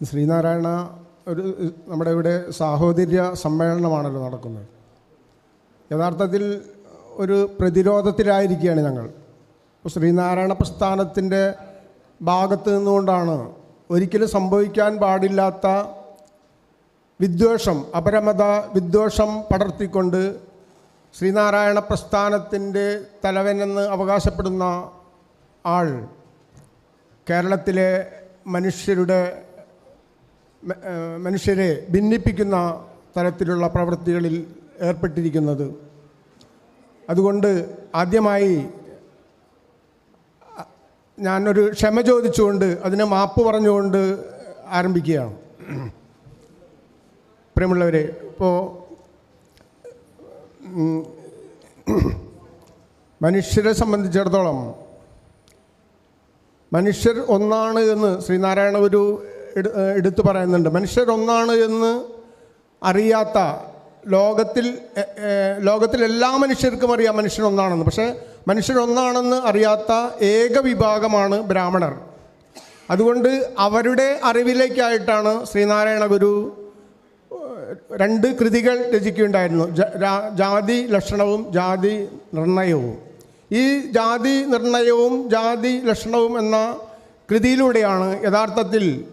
ശ്രീനാരായണ ഒരു നമ്മുടെ ഇവിടെ സാഹോദര്യ സമ്മേളനമാണല്ലോ നടക്കുന്നത്. യഥാർത്ഥത്തിൽ ഒരു പ്രതിരോധത്തിലായിരിക്കുകയാണ് ഞങ്ങൾ. ശ്രീനാരായണ പ്രസ്ഥാനത്തിന്റെ ഭാഗത്ത് നിന്നുകൊണ്ടാണ് ഒരിക്കലും സംഭവിക്കാൻ പാടില്ലാത്ത വിദ്വേഷം അപരമത വിദ്വേഷം പടർത്തിക്കൊണ്ട് ശ്രീനാരായണ പ്രസ്ഥാനത്തിന്റെ തലവനെന്ന് അവകാശപ്പെടുന്ന ആൾ കേരളത്തിലെ മനുഷ്യരുടെ മനുഷ്യരെ ഭിന്നിപ്പിക്കുന്ന തരത്തിലുള്ള പ്രവൃത്തികളിൽ ഏർപ്പെട്ടിരിക്കുന്നത്. അതുകൊണ്ട് ആദ്യമായി ഞാനൊരു ക്ഷമ ചോദിച്ചുകൊണ്ട് അതിന് മാപ്പ് പറഞ്ഞുകൊണ്ട് ആരംഭിക്കുകയാണ്. പ്രിയമുള്ളവരെ ഇപ്പോൾ മനുഷ്യരെ സംബന്ധിച്ചിടത്തോളം മനുഷ്യർ ഒന്നാണ് എന്ന് ശ്രീനാരായണ ഏഹ് എടുത്തു പറയുന്നുണ്ട്. മനുഷ്യരൊന്നാണ് എന്ന് അറിയാത്ത ലോകത്തിൽ ലോകത്തിൽ എല്ലാ മനുഷ്യർക്കും അറിയാം മനുഷ്യൻ ഒന്നാണെന്ന് പക്ഷേ മനുഷ്യൻ ഒന്നാണെന്ന് അറിയാത്ത ഏക വിഭാഗമാണ് ബ്രാഹ്മണർ. അതുകൊണ്ട് അവരുടെ അറിവിലേക്കായിട്ടാണ് ശ്രീനാരായണ ഗുരു രണ്ട് കൃതികൾ രചിക്കുകയുണ്ടായിരുന്നു. ജാതി ലക്ഷണവും ജാതി നിർണയവും. ഈ ജാതി നിർണയവും ജാതി ലക്ഷണവും എന്ന കൃതിയിലൂടെയാണ് യഥാർത്ഥത്തിൽ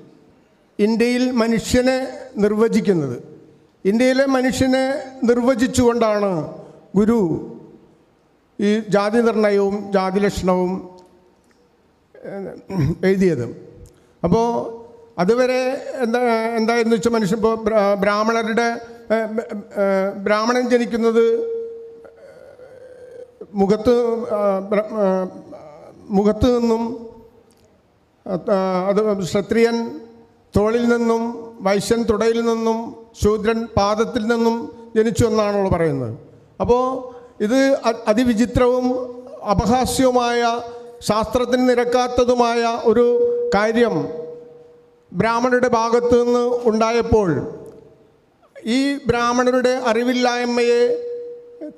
ഇന്ത്യയിൽ മനുഷ്യനെ നിർവചിക്കുന്നത്. ഇന്ത്യയിലെ മനുഷ്യനെ നിർവചിച്ചുകൊണ്ടാണ് ഗുരു ഈ ജാതി നിർണയവും ജാതി ലക്ഷണവും എഴുതിയത്. അപ്പോൾ അതുവരെ എന്താ എന്തായെന്ന് വെച്ചാൽ മനുഷ്യൻ ഇപ്പോൾ ബ്രാഹ്മണരുടെ ബ്രാഹ്മണൻ ജനിക്കുന്നത് മുഖത്ത് മുഖത്ത് നിന്നും അത് ക്ഷത്രിയൻ തോളിൽ നിന്നും വൈശ്യൻ തുടയിൽ നിന്നും ശൂദ്രൻ പാദത്തിൽ നിന്നും ജനിച്ചു എന്നാണോ പറയുന്നത്. അപ്പോൾ ഇത് അതിവിചിത്രവും അപഹാസ്യവുമായ ശാസ്ത്രത്തിന് നിരക്കാത്തതുമായ ഒരു കാര്യം ബ്രാഹ്മണരുടെ ഭാഗത്തു നിന്ന് ഉണ്ടായപ്പോൾ ഈ ബ്രാഹ്മണരുടെ അറിവില്ലായ്മയെ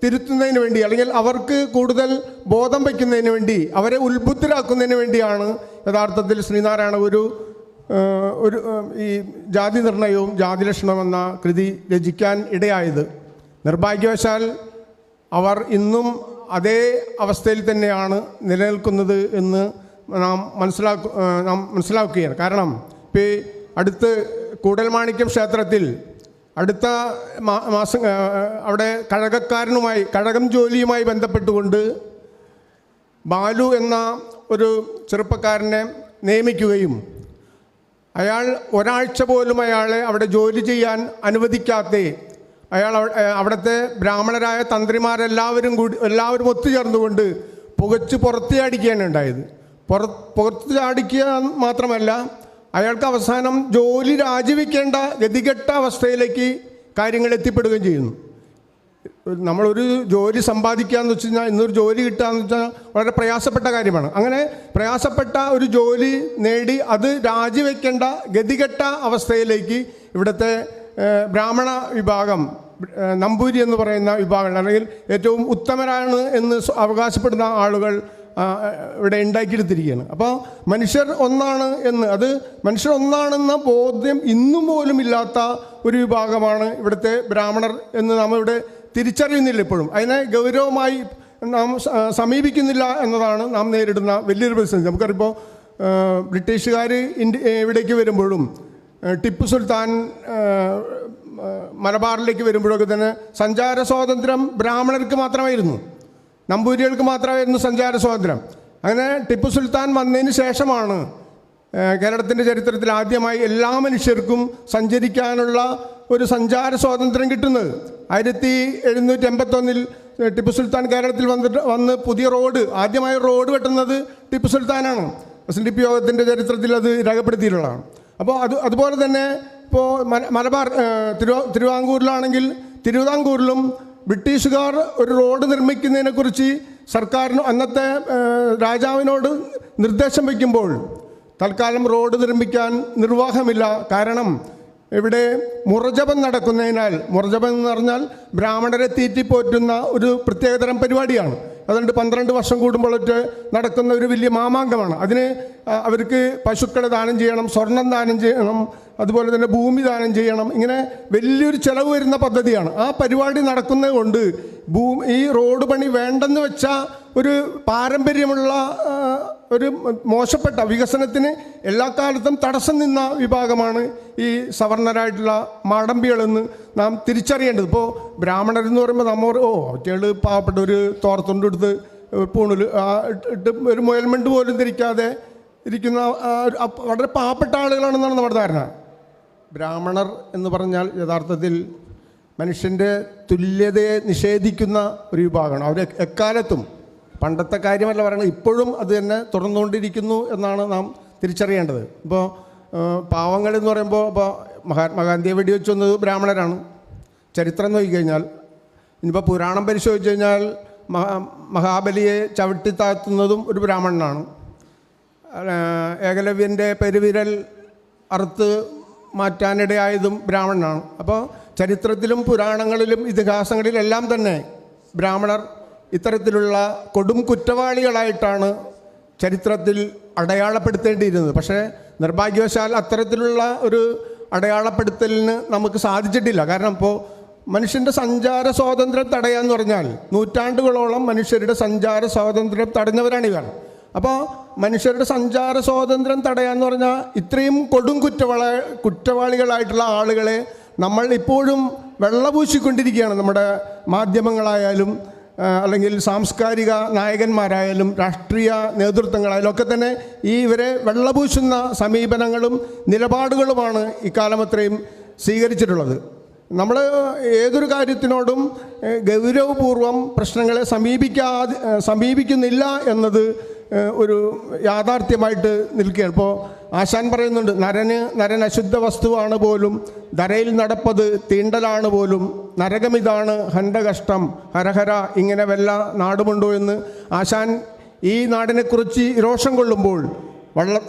തിരുത്തുന്നതിന് വേണ്ടി അല്ലെങ്കിൽ അവർക്ക് കൂടുതൽ ബോധം വയ്ക്കുന്നതിന് വേണ്ടി അവരെ ഉത്ബുദ്ധരാക്കുന്നതിന് വേണ്ടിയാണ് യഥാർത്ഥത്തിൽ ശ്രീനാരായണ ഏഹ്, ഒരു ഈ ജാതി നിർണയവും ജാതി ലക്ഷണമെന്ന കൃതി രചിക്കാൻ ഇടയായത്. നിർഭാഗ്യവശാൽ അവർ ഇന്നും അതേ അവസ്ഥയിൽ തന്നെയാണ് നിലനിൽക്കുന്നത് എന്ന് നാം മനസ്സിലാക്കു നാം മനസ്സിലാക്കുകയാണ്. കാരണം ഇപ്പോൾ അടുത്ത് കൂടൽമാണിക്യം ക്ഷേത്രത്തിൽ അടുത്ത മാസം അവിടെ കഴകക്കാരനുമായി കഴകം ജോലിയുമായി ബന്ധപ്പെട്ടുകൊണ്ട് ബാലു എന്ന ഒരു ചെറുപ്പക്കാരനെ നിയമിക്കുകയും അയാൾ ഒരാഴ്ച പോലും അയാളെ അവിടെ ജോലി ചെയ്യാൻ അനുവദിക്കാത്ത അയാൾ അവ- അവിടുത്തെ ബ്രാഹ്മണരായ തന്ത്രിമാരെല്ലാവരും കൂടി എല്ലാവരും ഒത്തുചേർന്നുകൊണ്ട് പുകച്ച് പുറത്ത് ചാടിക്കുകയാണ് ഉണ്ടായത്. പുറ പുറത്ത് ചാടിക്കുക മാത്രമല്ല അയാൾക്ക് അവസാനം ജോലി രാജിവെക്കേണ്ട ഗതികെട്ട അവസ്ഥയിലേക്ക് കാര്യങ്ങൾ എത്തിപ്പെടുകയും ചെയ്യുന്നു. നമ്മളൊരു ജോലി സമ്പാദിക്കുക എന്ന് വെച്ച് കഴിഞ്ഞാൽ ഇന്നൊരു ജോലി കിട്ടുക എന്ന് വെച്ചാൽ വളരെ പ്രയാസപ്പെട്ട കാര്യമാണ്. അങ്ങനെ പ്രയാസപ്പെട്ട ഒരു ജോലി നേടി അത് രാജിവെക്കേണ്ട ഗതികെട്ട അവസ്ഥയിലേക്ക് ഇവിടുത്തെ ബ്രാഹ്മണ വിഭാഗം നമ്പൂരി എന്ന് പറയുന്ന വിഭാഗങ്ങൾ അല്ലെങ്കിൽ ഏറ്റവും ഉത്തമരാണ് എന്ന് അവകാശപ്പെടുന്ന ആളുകൾ ഇവിടെ ഉണ്ടാക്കിയെടുത്തിരിക്കുകയാണ്. അപ്പോൾ മനുഷ്യർ ഒന്നാണ് എന്ന് അത് മനുഷ്യർ ഒന്നാണെന്ന ബോധ്യം ഇന്നും പോലും ഇല്ലാത്ത ഒരു വിഭാഗമാണ് ഇവിടുത്തെ ബ്രാഹ്മണർ എന്ന് നാം ഇവിടെ തിരിച്ചറിയുന്നില്ല ഇപ്പോഴും. അതിനെ ഗൗരവമായി നാം സമീപിക്കുന്നില്ല എന്നതാണ് നാം നേരിടുന്ന വലിയൊരു പ്രതിസന്ധി. നമുക്കറിയിപ്പോൾ ബ്രിട്ടീഷുകാർ ഇന്ത്യ ഇവിടേക്ക് വരുമ്പോഴും ടിപ്പു സുൽത്താൻ മലബാറിലേക്ക് വരുമ്പോഴൊക്കെ തന്നെ സഞ്ചാര സ്വാതന്ത്ര്യം ബ്രാഹ്മണർക്ക് മാത്രമായിരുന്നു. നമ്പൂരികൾക്ക് മാത്രമായിരുന്നു സഞ്ചാര സ്വാതന്ത്ര്യം. അങ്ങനെ ടിപ്പു സുൽത്താൻ വന്നതിന് ശേഷമാണ് കേരളത്തിന്റെ ചരിത്രത്തിൽ ആദ്യമായി എല്ലാ മനുഷ്യർക്കും സഞ്ചരിക്കാനുള്ള ഒരു സഞ്ചാര സ്വാതന്ത്ര്യം കിട്ടുന്നത്. ആയിരത്തി എഴുന്നൂറ്റി എൺപത്തൊന്നിൽ ടിപ്പു സുൽത്താൻ കേരളത്തിൽ വന്നിട്ട് വന്ന് പുതിയ റോഡ് ആദ്യമായി റോഡ് വെട്ടുന്നത് ടിപ്പു സുൽത്താനാണ്. എസ് എൻ ഡി പി യോഗത്തിന്റെ ചരിത്രത്തിൽ അത് രേഖപ്പെടുത്തിയിട്ടുള്ളതാണ്. അപ്പോൾ അത് അതുപോലെ തന്നെ ഇപ്പോൾ മലബാർ തിരുവാ തിരുവാങ്കൂറിലാണെങ്കിൽ തിരുവിതാംകൂറിലും ബ്രിട്ടീഷുകാർ ഒരു റോഡ് നിർമ്മിക്കുന്നതിനെക്കുറിച്ച് സർക്കാരിന് അന്നത്തെ രാജാവിനോട് നിർദ്ദേശം വയ്ക്കുമ്പോൾ തൽക്കാലം റോഡ് നിർമ്മിക്കാൻ നിർവാഹമില്ല. കാരണം ഇവിടെ മുറജപം നടക്കുന്നതിനാൽ മുറജപം എന്ന് പറഞ്ഞാൽ ബ്രാഹ്മണരെ തീറ്റിപ്പോറ്റുന്ന ഒരു പ്രത്യേകതരം പരിപാടിയാണ്. അതുകൊണ്ട് പന്ത്രണ്ട് വർഷം കൂടുമ്പോഴൊക്കെ നടക്കുന്ന ഒരു വലിയ മാമാങ്കമാണ്. അതിന് അവർക്ക് പശുക്കളെ ദാനം ചെയ്യണം സ്വർണം ദാനം ചെയ്യണം അതുപോലെ തന്നെ ഭൂമി ദാനം ചെയ്യണം. ഇങ്ങനെ വലിയൊരു ചിലവ് വരുന്ന പദ്ധതിയാണ്. ആ പരിപാടി നടക്കുന്നത് കൊണ്ട് ഭൂമി ഈ റോഡ് പണി വേണ്ടെന്ന് വെച്ച ഒരു പാരമ്പര്യമുള്ള ഒരു മോശപ്പെട്ട വികസനത്തിന് എല്ലാ കാലത്തും തടസ്സം നിന്ന വിഭാഗമാണ് ഈ സവർണരായിട്ടുള്ള മാടമ്പികളെന്ന് നാം തിരിച്ചറിയേണ്ടത്. ഇപ്പോൾ ബ്രാഹ്മണരെന്ന് പറയുമ്പോൾ നമ്മൾ ഓ ഒറ്റയാൾ പാവപ്പെട്ട ഒരു തോർത്തുണ്ടെടുത്ത് പൂണിൽ ഇട്ട് ഒരു മുയൽമെന്റ് പോലും ധരിക്കാതെ ഇരിക്കുന്ന വളരെ പാവപ്പെട്ട ആളുകളാണെന്നാണ് നമ്മുടെ ധാരണ. ബ്രാഹ്മണർ എന്ന് പറഞ്ഞാൽ യഥാർത്ഥത്തിൽ മനുഷ്യന്റെ തുല്യതയെ നിഷേധിക്കുന്ന ഒരു വിഭാഗമാണ്. അവർ എക്കാലത്തും പണ്ടത്തെ കാര്യമല്ല പറയുന്നത്. ഇപ്പോഴും അത് തന്നെ തുടർന്നുകൊണ്ടിരിക്കുന്നു എന്നാണ് നാം തിരിച്ചറിയേണ്ടത്. ഇപ്പോൾ പാവങ്ങൾ എന്ന് പറയുമ്പോൾ ഇപ്പോൾ മഹാത്മാഗാന്ധിയെ വെടിവെച്ച് വന്നത് ബ്രാഹ്മണരാണ്. ചരിത്രം നോക്കി കഴിഞ്ഞാൽ ഇനിയിപ്പോൾ പുരാണം പരിശോധിച്ച് കഴിഞ്ഞാൽ മഹാ മഹാബലിയെ ചവിട്ടിത്താത്തുന്നതും ഒരു ബ്രാഹ്മണനാണ്. ഏകലവ്യന്റെ പെരുവിരൽ അറുത്ത് മാറ്റാനിടയായതും ബ്രാഹ്മണനാണ്. അപ്പോൾ ചരിത്രത്തിലും പുരാണങ്ങളിലും ഇതിഹാസങ്ങളിലെല്ലാം തന്നെ ബ്രാഹ്മണർ ഇത്തരത്തിലുള്ള കൊടും കുറ്റവാളികളായിട്ടാണ് ചരിത്രത്തിൽ അടയാളപ്പെടുത്തേണ്ടിയിരുന്നത്. പക്ഷേ നിർഭാഗ്യവശാൽ അത്തരത്തിലുള്ള ഒരു അടയാളപ്പെടുത്തലിന് നമുക്ക് സാധിച്ചിട്ടില്ല. കാരണം ഇപ്പോൾ മനുഷ്യന്റെ സഞ്ചാര സ്വാതന്ത്ര്യം തടയാന്ന് പറഞ്ഞാൽ നൂറ്റാണ്ടുകളോളം മനുഷ്യരുടെ സഞ്ചാര സ്വാതന്ത്ര്യം തടഞ്ഞവരാണ് ഇവർ. അപ്പോൾ മനുഷ്യരുടെ സഞ്ചാര സ്വാതന്ത്ര്യം തടയാന്ന് പറഞ്ഞാൽ ഇത്രയും കൊടും കുറ്റവാള കുറ്റവാളികളായിട്ടുള്ള ആളുകളെ നമ്മൾ ഇപ്പോഴും വെള്ളപൂശിക്കൊണ്ടിരിക്കുകയാണ്. നമ്മുടെ മാധ്യമങ്ങളായാലും അല്ലെങ്കിൽ സാംസ്കാരിക നായകന്മാരായാലും രാഷ്ട്രീയ നേതൃത്വങ്ങളായാലും ഒക്കെ തന്നെ ഈ ഇവരെ വെള്ളപൂശുന്ന സമീപനങ്ങളും നിലപാടുകളുമാണ് ഇക്കാലം അത്രയും സ്വീകരിച്ചിട്ടുള്ളത്. നമ്മൾ ഏതൊരു കാര്യത്തിനോടും ഗൗരവപൂർവം പ്രശ്നങ്ങളെ സമീപിക്കാ സമീപിക്കുന്നില്ല എന്നത് ഒരു യാഥാർത്ഥ്യമായിട്ട് നിൽക്കുകയാണ്. ഇപ്പോൾ ആശാൻ പറയുന്നുണ്ട് നരന് നരൻ അശുദ്ധ വസ്തുവാണ് പോലും ധരയിൽ നടപ്പത് തീണ്ടലാണ് പോലും നരകമിതാണ് ഹണ്ടകഷ്ടം ഹരഹര ഇങ്ങനെ വല്ല നാടുമുണ്ടോ എന്ന്. ആശാൻ ഈ നാടിനെക്കുറിച്ച് രോഷം കൊള്ളുമ്പോൾ വള്ള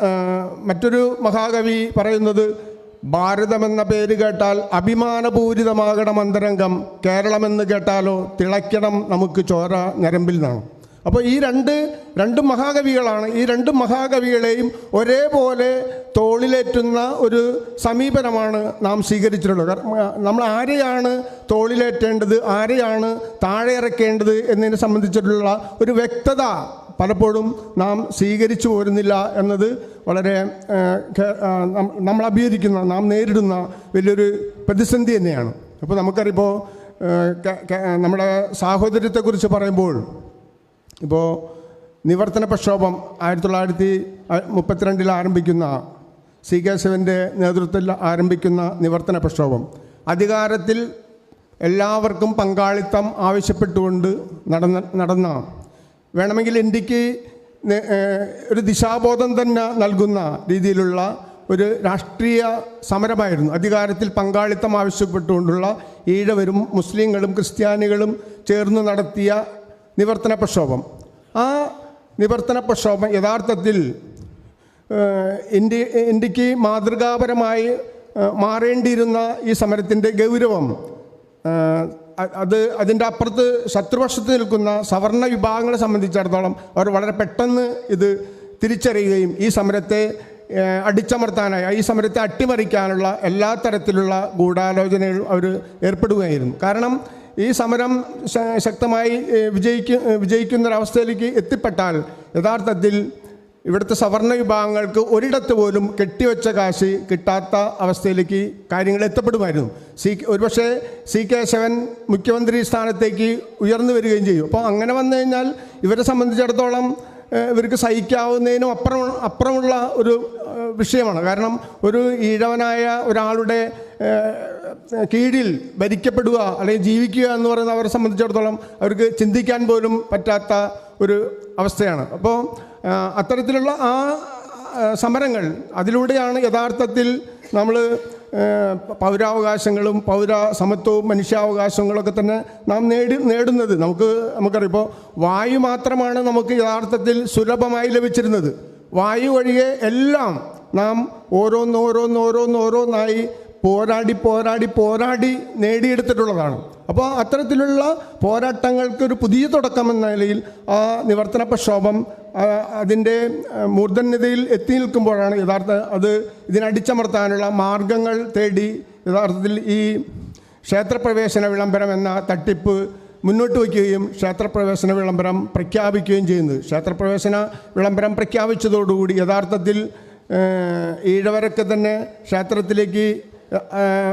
മറ്റൊരു മഹാകവി പറയുന്നത് ഭാരതമെന്ന പേര് കേട്ടാൽ അഭിമാനപൂരിതമാകണം അന്തരംഗം കേരളമെന്ന് കേട്ടാലോ തിളയ്ക്കണം നമുക്ക് ചോര ഞരമ്പിൽ നിന്നാണ് അപ്പോൾ ഈ രണ്ട് രണ്ട് മഹാകവികളാണ് ഈ രണ്ട് മഹാകവികളെയും ഒരേപോലെ തോളിലേറ്റുന്ന ഒരു സമീപനമാണ് നാം സ്വീകരിച്ചിട്ടുള്ളത്. നമ്മൾ ആരെയാണ് തോളിലേറ്റേണ്ടത് ആരെയാണ് താഴെ ഇറക്കേണ്ടത് എന്നതിനെ സംബന്ധിച്ചിട്ടുള്ള ഒരു വ്യക്തത പലപ്പോഴും നാം സ്വീകരിച്ചു പോരുന്നില്ല എന്നത് വളരെ നമ്മൾ അഭിഹരിക്കുന്ന നാം നേരിടുന്ന വലിയൊരു പ്രതിസന്ധി തന്നെയാണ്. അപ്പോൾ നമുക്കറിയിപ്പോൾ നമ്മുടെ സാഹോദര്യത്തെക്കുറിച്ച് പറയുമ്പോൾ ഇപ്പോൾ നിവർത്തന പ്രക്ഷോഭം ആയിരത്തി തൊള്ളായിരത്തി മുപ്പത്തിരണ്ടിൽ ആരംഭിക്കുന്ന സി കെ ശിവന്റെ നേതൃത്വത്തിൽ ആരംഭിക്കുന്ന നിവർത്തന പ്രക്ഷോഭം. അധികാരത്തിൽ എല്ലാവർക്കും പങ്കാളിത്തം ആവശ്യപ്പെട്ടുകൊണ്ട് നടന്ന നടന്ന വേണമെങ്കിൽ ഇന്ത്യയ്ക്ക് ഒരു ദിശാബോധം തന്നെ നൽകുന്ന രീതിയിലുള്ള ഒരു രാഷ്ട്രീയ സമരമായിരുന്നു. അധികാരത്തിൽ പങ്കാളിത്തം ആവശ്യപ്പെട്ടുകൊണ്ടുള്ള ഈഴവരും മുസ്ലിങ്ങളും ക്രിസ്ത്യാനികളും ചേർന്ന് നടത്തിയ നിവർത്തന പ്രക്ഷോഭം. ആ നിവർത്തന പ്രക്ഷോഭം യഥാർത്ഥത്തിൽ ഇന്ത്യ ഇന്ത്യയ്ക്ക് മാതൃകാപരമായി മാറേണ്ടിയിരുന്ന ഈ സമരത്തിന്റെ ഗൗരവം അത് അതിന്റെ അപ്പുറത്ത് ശത്രുപക്ഷത്ത് നിൽക്കുന്ന സവർണ വിഭാഗങ്ങളെ സംബന്ധിച്ചിടത്തോളം അവർ വളരെ പെട്ടെന്ന് ഇത് തിരിച്ചറിയുകയും ഈ സമരത്തെ അടിച്ചമർത്താനായി ഈ സമരത്തെ അട്ടിമറിക്കാനുള്ള എല്ലാ തരത്തിലുള്ള ഗൂഢാലോചനകളും അവർ ഏർപ്പെടുകയായിരുന്നു. കാരണം ഈ സമരം ശക്തമായി വിജയിക്ക വിജയിക്കുന്നൊരവസ്ഥയിലേക്ക് എത്തിപ്പെട്ടാൽ യഥാർത്ഥത്തിൽ ഇവിടുത്തെ സവർണ വിഭാഗങ്ങൾക്ക് ഒരിടത്ത് പോലും കെട്ടിവെച്ച കാശ് കിട്ടാത്ത അവസ്ഥയിലേക്ക് കാര്യങ്ങൾ എത്തപ്പെടുമായിരുന്നു. സി ഒരുപക്ഷെ സി കേശവൻ മുഖ്യമന്ത്രി സ്ഥാനത്തേക്ക് ഉയർന്നു വരികയും ചെയ്യും. അപ്പോൾ അങ്ങനെ വന്നു കഴിഞ്ഞാൽ ഇവരെ സംബന്ധിച്ചിടത്തോളം ഇവർക്ക് സഹിക്കാവുന്നതിനും അപ്പുറം അപ്പുറമുള്ള ഒരു വിഷയമാണ്. കാരണം ഒരു ഈഴവനായ ഒരാളുടെ കീഴിൽ ഭരിക്കപ്പെടുക അല്ലെങ്കിൽ ജീവിക്കുക എന്ന് പറയുന്നത് അവരെ സംബന്ധിച്ചിടത്തോളം അവർക്ക് ചിന്തിക്കാൻ പോലും പറ്റാത്ത ഒരു അവസ്ഥയാണ്. അപ്പോൾ അത്തരത്തിലുള്ള ആ സമരങ്ങൾ അതിലൂടെയാണ് യഥാർത്ഥത്തിൽ നമ്മൾ പൗരാവകാശങ്ങളും പൗര സമത്വവും മനുഷ്യാവകാശങ്ങളൊക്കെ തന്നെ നാം നേടി നേടുന്നത്. നമുക്ക് നമുക്കറിയാം. ഇപ്പോൾ വായു മാത്രമാണ് നമുക്ക് യഥാർത്ഥത്തിൽ സുലഭമായി ലഭിച്ചിരുന്നത്. വായു ഒഴികെ എല്ലാം നാം ഓരോന്നോരോന്നോരോന്നോരോന്നായി പോരാടി പോരാടി പോരാടി നേടിയെടുത്തിട്ടുള്ളതാണ്. അപ്പോൾ അത്തരത്തിലുള്ള പോരാട്ടങ്ങൾക്ക് ഒരു പുതിയ തുടക്കം എന്ന നിലയിൽ ആ നിവർത്തന പ്രക്ഷോഭം അതിന്റെ മൂർധന്യതയിൽ എത്തി നിൽക്കുമ്പോഴാണ് യഥാർത്ഥ അത് ഇതിനടിച്ചമർത്താനുള്ള മാർഗങ്ങൾ തേടി യഥാർത്ഥത്തിൽ ഈ ക്ഷേത്രപ്രവേശന വിളംബരം എന്ന തട്ടിപ്പ് മുന്നോട്ട് വയ്ക്കുകയും ക്ഷേത്രപ്രവേശന വിളംബരം പ്രഖ്യാപിക്കുകയും ചെയ്യുന്നത്. ക്ഷേത്രപ്രവേശന വിളംബരം പ്രഖ്യാപിച്ചതോടുകൂടി യഥാർത്ഥത്തിൽ ഈഴവരൊക്കെ തന്നെ ക്ഷേത്രത്തിലേക്ക്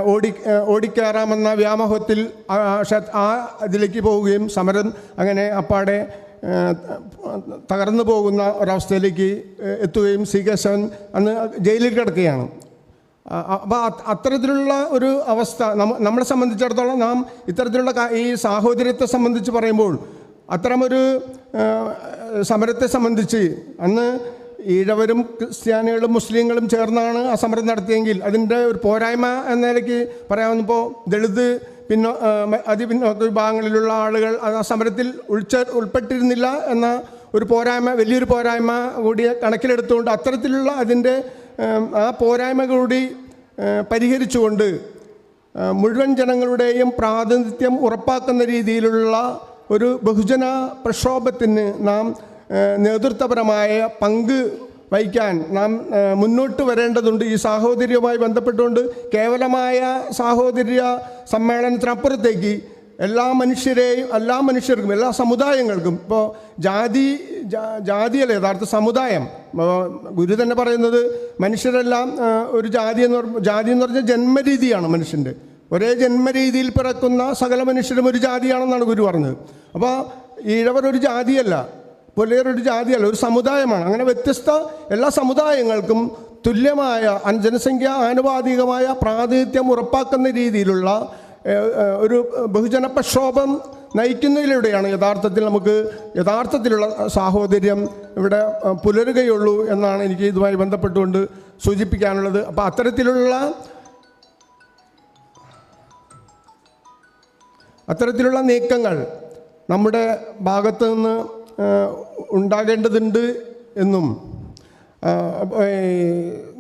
ഓടി ഓടിക്കയറാമെന്ന വ്യാമോഹത്തിൽ ആ ഇതിലേക്ക് പോവുകയും സമരം അങ്ങനെ അപ്പാടെ തകർന്നു പോകുന്ന ഒരവസ്ഥയിലേക്ക് എത്തുകയും സി കേശവൻ അന്ന് ജയിലിൽ കിടക്കുകയാണ്. അപ്പോൾ അത്തരത്തിലുള്ള ഒരു അവസ്ഥ നമ്മ നമ്മളെ സംബന്ധിച്ചിടത്തോളം നാം ഇത്തരത്തിലുള്ള ഈ സാഹോദര്യത്തെ സംബന്ധിച്ച് പറയുമ്പോൾ അത്തരമൊരു സമരത്തെ സംബന്ധിച്ച് അന്ന് ഈഴവരും ക്രിസ്ത്യാനികളും മുസ്ലിങ്ങളും ചേർന്നാണ് ആ സമരം നടത്തിയെങ്കിൽ അതിന്റെ ഒരു പോരായ്മ എന്ന നിലയ്ക്ക് പറയാവുന്നപ്പോൾ ദളിത് പിന്നോ അതിപിന്നോക്ക വിഭാഗങ്ങളിലുള്ള ആളുകൾ ആ സമരത്തിൽ ഉൾച്ച ഉൾപ്പെട്ടിരുന്നില്ല എന്ന ഒരു പോരായ്മ വലിയൊരു പോരായ്മ കൂടി കണക്കിലെടുത്തുകൊണ്ട് അത്തരത്തിലുള്ള അതിന്റെ ആ പോരായ്മ കൂടി പരിഹരിച്ചുകൊണ്ട് മുഴുവൻ ജനങ്ങളുടെയും പ്രാതിനിധ്യം ഉറപ്പാക്കുന്ന രീതിയിലുള്ള ഒരു ബഹുജന പ്രക്ഷോഭത്തിന് നാം നേതൃത്വപരമായ പങ്ക് വഹിക്കാൻ നാം മുന്നോട്ട് വരേണ്ടതുണ്ട്. ഈ സാഹോദര്യവുമായി ബന്ധപ്പെട്ടുകൊണ്ട് കേവലമായ സാഹോദര്യ സമ്മേളനത്തിനപ്പുറത്തേക്ക് എല്ലാ മനുഷ്യരെയും എല്ലാ മനുഷ്യർക്കും എല്ലാ സമുദായങ്ങൾക്കും ഇപ്പോൾ ജാതി ജാതിയല്ല യഥാർത്ഥ സമുദായം. ഗുരു തന്നെ പറയുന്നത് മനുഷ്യരെല്ലാം ഒരു ജാതി എന്ന് ജാതി എന്ന് പറഞ്ഞാൽ ജന്മരീതിയാണ് മനുഷ്യന്റെ. ഒരേ ജന്മരീതിയിൽ പിറക്കുന്ന സകല മനുഷ്യരും ഒരു ജാതിയാണെന്നാണ് ഗുരു പറഞ്ഞത്. അപ്പോൾ ഈഴവർ ഒരു ജാതിയല്ല. പുലയർ ഒരു ജാതിയല്ല ഒരു സമുദായമാണ്. അങ്ങനെ വ്യത്യസ്ത എല്ലാ സമുദായങ്ങൾക്കും തുല്യമായ ജനസംഖ്യ ആനുപാതികമായ പ്രാതിനിധ്യം ഉറപ്പാക്കുന്ന രീതിയിലുള്ള ഒരു ബഹുജന പ്രക്ഷോഭം നയിക്കുന്നതിലൂടെയാണ് യഥാർത്ഥത്തിൽ നമുക്ക് യഥാർത്ഥത്തിലുള്ള സാഹോദര്യം ഇവിടെ പുലരുകയുള്ളൂ എന്നാണ് എനിക്ക് ഇതുമായി ബന്ധപ്പെട്ടുകൊണ്ട് സൂചിപ്പിക്കാനുള്ളത്. അപ്പോൾ അത്തരത്തിലുള്ള അത്തരത്തിലുള്ള നീക്കങ്ങൾ നമ്മുടെ ഭാഗത്ത് നിന്ന് ഉണ്ടാകേണ്ടതുണ്ട് എന്നും.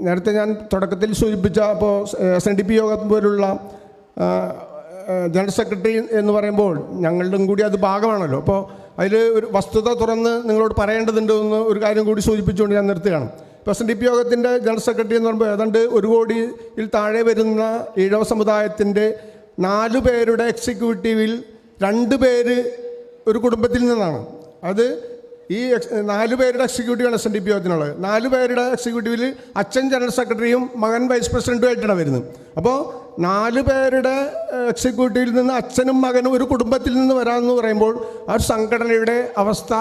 നേരത്തെ ഞാൻ തുടക്കത്തിൽ സൂചിപ്പിച്ച അപ്പോൾ എസ് എൻ ഡി പി യോഗം പോലുള്ള ജനറൽ സെക്രട്ടറി എന്ന് പറയുമ്പോൾ ഞങ്ങളുടെയും കൂടി അത് ഭാഗമാണല്ലോ. അപ്പോൾ അതിൽ ഒരു വസ്തുത തുറന്ന് നിങ്ങളോട് പറയേണ്ടതുണ്ട് എന്ന് ഒരു കാര്യം കൂടി സൂചിപ്പിച്ചുകൊണ്ട് ഞാൻ നിർത്തുകയാണ്. ഇപ്പോൾ എസ് എൻ ഡി പി യോഗത്തിന്റെ ജനറൽ സെക്രട്ടറി എന്ന് പറയുമ്പോൾ ഏതാണ്ട് ഒരു കോടിയിൽ താഴെ വരുന്ന ഈഴവ സമുദായത്തിന്റെ നാലു പേരുടെ എക്സിക്യൂട്ടീവിൽ രണ്ട് പേര് ഒരു കുടുംബത്തിൽ നിന്നാണ്. അത് ഈ നാല് പേരുടെ എക്സിക്യൂട്ടീവാണ് എസ് എൻ ഡി പി യോഗത്തിനുള്ളത്. നാല് പേരുടെ എക്സിക്യൂട്ടീവിൽ അച്ഛൻ ജനറൽ സെക്രട്ടറിയും മകൻ വൈസ് പ്രസിഡന്റുമായിട്ടാണ് വരുന്നത്. അപ്പോൾ നാല് പേരുടെ എക്സിക്യൂട്ടീവിൽ നിന്ന് അച്ഛനും മകനും ഒരു കുടുംബത്തിൽ നിന്ന് വരാമെന്ന് പറയുമ്പോൾ ആ സംഘടനയുടെ അവസ്ഥ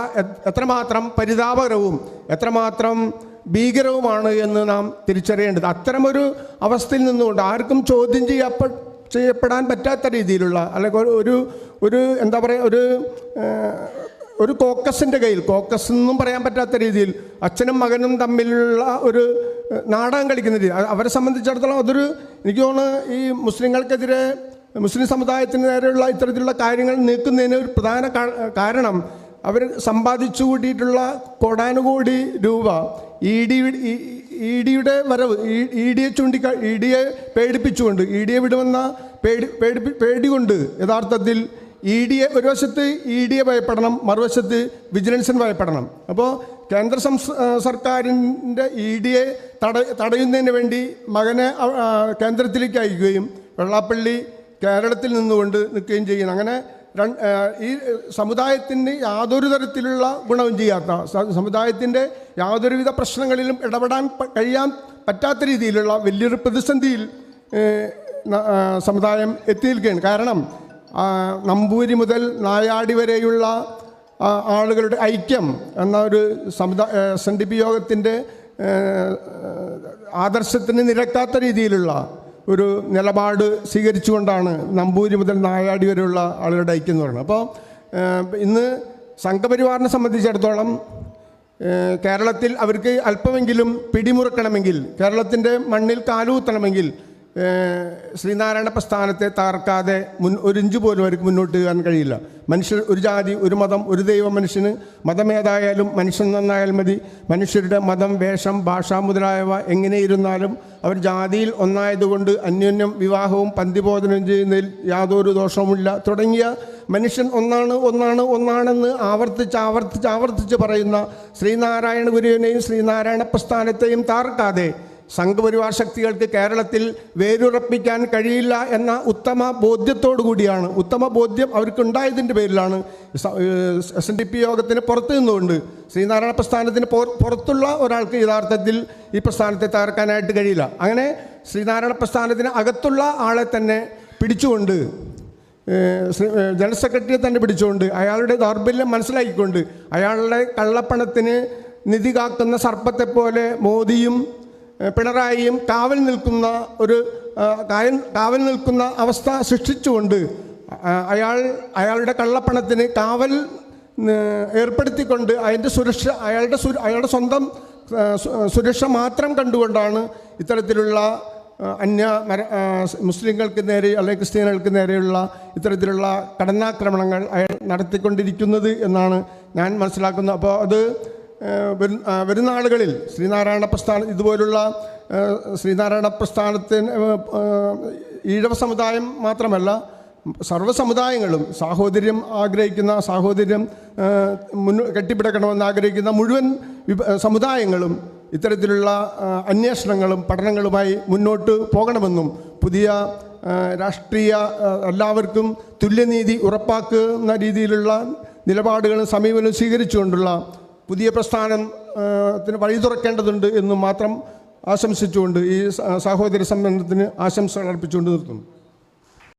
എത്രമാത്രം പരിതാപകരവും എത്രമാത്രം ഭീകരവുമാണ് എന്ന് നാം തിരിച്ചറിയേണ്ടത്. അത്തരമൊരു അവസ്ഥയിൽ നിന്നുകൊണ്ട് ആർക്കും ചോദ്യം ചെയ്യപ്പെ ചെയ്യപ്പെടാൻ പറ്റാത്ത രീതിയിലുള്ള അല്ലെങ്കിൽ ഒരു- ഒരു എന്താ പറയുക ഒരു ഒരു കോക്കസിന്റെ കയ്യിൽ കോക്കസ് എന്നും പറയാൻ പറ്റാത്ത രീതിയിൽ അച്ഛനും മകനും തമ്മിലുള്ള ഒരു നാടകം കളിക്കുന്ന രീതി. അവരെ സംബന്ധിച്ചിടത്തോളം അതൊരു എനിക്ക് തോന്നുന്നു ഈ മുസ്ലിങ്ങൾക്കെതിരെ മുസ്ലിം സമുദായത്തിന് നേരെയുള്ള ഇത്തരത്തിലുള്ള കാര്യങ്ങൾ നീക്കുന്നതിന് ഒരു പ്രധാന കാരണം അവർ സമ്പാദിച്ചു കൂട്ടിയിട്ടുള്ള കോടാനുകോടി രൂപ ഇ ഡി ഇ ഡിയുടെ വരവ് ഇ ഡിയെ ചൂണ്ടിക്ക ഇ ഡിയെ പേടിപ്പിച്ചുകൊണ്ട് ഇ ഡിയെ വിടുമെന്ന പേടി പേടി കൊണ്ട് യഥാർത്ഥത്തിൽ ഇ ഡിയെ ഒരു വശത്ത് ഇ ഡിയെ ഭയപ്പെടണം മറുവശത്ത് വിജിലൻസിന് ഭയപ്പെടണം. അപ്പോൾ കേന്ദ്ര സംസ് സർക്കാരിന്റെ ഇ ഡിയെ തട തടയുന്നതിന് വേണ്ടി മകനെ കേന്ദ്രത്തിലേക്ക് അയക്കുകയും വെള്ളാപ്പള്ളി കേരളത്തിൽ നിന്നുകൊണ്ട് നിൽക്കുകയും ചെയ്യുന്നു. അങ്ങനെ ഈ സമുദായത്തിന് യാതൊരു തരത്തിലുള്ള ഗുണവും ചെയ്യാത്ത സമുദായത്തിന്റെ യാതൊരുവിധ പ്രശ്നങ്ങളിലും ഇടപെടാൻ കഴിയാൻ പറ്റാത്ത രീതിയിലുള്ള വലിയൊരു പ്രതിസന്ധിയിൽ സമുദായം എത്തി നിൽക്കുകയാണ് കാരണം നമ്പൂരി മുതൽ നായാടി വരെയുള്ള ആളുകളുടെ ഐക്യം എന്ന ഒരു സമുദായ എസ് എൻ ഡി പി യോഗത്തിന്റെ ആദർശത്തിന് നിരക്കാത്ത രീതിയിലുള്ള ഒരു നിലപാട് സ്വീകരിച്ചുകൊണ്ടാണ് നമ്പൂരി മുതൽ നായാടി വരെയുള്ള ആളുകളുടെ ഐക്യം എന്ന് പറയുന്നത്. അപ്പോൾ ഇന്ന് സംഘപരിവാറിനെ സംബന്ധിച്ചിടത്തോളം കേരളത്തിൽ അവർക്ക് അല്പമെങ്കിലും പിടിമുറുക്കണമെങ്കിൽ കേരളത്തിന്റെ മണ്ണിൽ കാലുകുത്തണമെങ്കിൽ ഏഹ്, ശ്രീനാരായണ പ്രസ്ഥാനത്തെ തകർക്കാതെ മുൻ ഒരു പോലും അവർക്ക് മുന്നോട്ട് പോകാൻ കഴിയില്ല. മനുഷ്യർ ഒരു ജാതി ഒരു മതം ഒരു ദൈവം മനുഷ്യന് മതമേതായാലും മനുഷ്യൻ നന്നായാൽ മതി. മനുഷ്യരുടെ മതം വേഷം ഭാഷ മുതലായവ എങ്ങനെ ഇരുന്നാലും അവർ ജാതിയിൽ ഒന്നായതുകൊണ്ട് അന്യോന്യം വിവാഹവും പന്തിബോധനം ചെയ്യുന്നതിൽ യാതൊരു ദോഷവുമില്ല. തുടങ്ങിയ മനുഷ്യൻ ഒന്നാണ് ഒന്നാണ് ഒന്നാണെന്ന് ആവർത്തിച്ച് ആവർത്തിച്ച് ആവർത്തിച്ച് പറയുന്ന ശ്രീനാരായണ ഗുരുവിനെയും ശ്രീനാരായണ പ്രസ്ഥാനത്തെയും താർക്കാതെ സംഘപരിവാർ ശക്തികൾക്ക് കേരളത്തിൽ വേരുറപ്പിക്കാൻ കഴിയില്ല എന്ന ഉത്തമ ബോധ്യത്തോടു കൂടിയാണ്. ഉത്തമ ബോധ്യം അവർക്കുണ്ടായതിന്റെ പേരിലാണ് എസ് എൻ ഡി പി യോഗത്തിന് പുറത്തു നിന്നുകൊണ്ട് ശ്രീനാരായണ പ്രസ്ഥാനത്തിന് പുറത്തുള്ള ഒരാൾക്ക് യഥാർത്ഥത്തിൽ ഈ പ്രസ്ഥാനത്തെ തകർക്കാനായിട്ട് കഴിയില്ല. അങ്ങനെ ശ്രീനാരായണ പ്രസ്ഥാനത്തിന് അകത്തുള്ള ആളെ തന്നെ പിടിച്ചുകൊണ്ട് ജനറൽ സെക്രട്ടറിയെ തന്നെ പിടിച്ചുകൊണ്ട് അയാളുടെ ദൗർബല്യം മനസ്സിലാക്കിക്കൊണ്ട് അയാളുടെ കള്ളപ്പണത്തിന് നിധി കാക്കുന്ന സർപ്പത്തെപ്പോലെ മോദിയും പിണറായിയും കാവൽ നിൽക്കുന്ന ഒരു കാവൽ നിൽക്കുന്ന അവസ്ഥ സൃഷ്ടിച്ചുകൊണ്ട് അയാൾ അയാളുടെ കള്ളപ്പണത്തിന് കാവൽ ഏർപ്പെടുത്തിക്കൊണ്ട് അതിന്റെ സുരക്ഷ അയാളുടെ അയാളുടെ സ്വന്തം സുരക്ഷ മാത്രം കണ്ടുകൊണ്ടാണ് ഇത്തരത്തിലുള്ള അന്യ മുസ്ലിങ്ങൾക്ക് നേരെ അല്ലെങ്കിൽ ക്രിസ്ത്യാനികൾക്ക് നേരെയുള്ള ഇത്തരത്തിലുള്ള കടന്നാക്രമണങ്ങൾ അയാൾ നടത്തിക്കൊണ്ടിരിക്കുന്നത് എന്നാണ് ഞാൻ മനസ്സിലാക്കുന്നത്. അപ്പോൾ അത് വരുന്ന ആളുകളിൽ ശ്രീനാരായണ പ്രസ്ഥാനം ഇതുപോലുള്ള ശ്രീനാരായണ പ്രസ്ഥാനത്തിന് ഈഴവ സമുദായം മാത്രമല്ല സർവ സമുദായങ്ങളും സാഹോദര്യം ആഗ്രഹിക്കുന്ന സാഹോദര്യം ആ, കെട്ടിപ്പിടക്കണമെന്ന് ആഗ്രഹിക്കുന്ന മുഴുവൻ സമുദായങ്ങളും ഇത്തരത്തിലുള്ള അന്വേഷണങ്ങളും പഠനങ്ങളുമായി മുന്നോട്ട് പോകണമെന്നും പുതിയ രാഷ്ട്രീയ എല്ലാവർക്കും തുല്യനീതി ഉറപ്പാക്കുന്ന രീതിയിലുള്ള നിലപാടുകളും സമീപനവും സ്വീകരിച്ചുകൊണ്ടുള്ള പുതിയ പ്രസ്ഥാനം ത്തിന് വഴി തുറക്കേണ്ടതുണ്ട് എന്ന് മാത്രം ആശംസിച്ചുകൊണ്ട് ഈ സഹോദര സമ്മേളനത്തിന് ആശംസകൾ അർപ്പിച്ചുകൊണ്ട് നിർത്തുന്നു.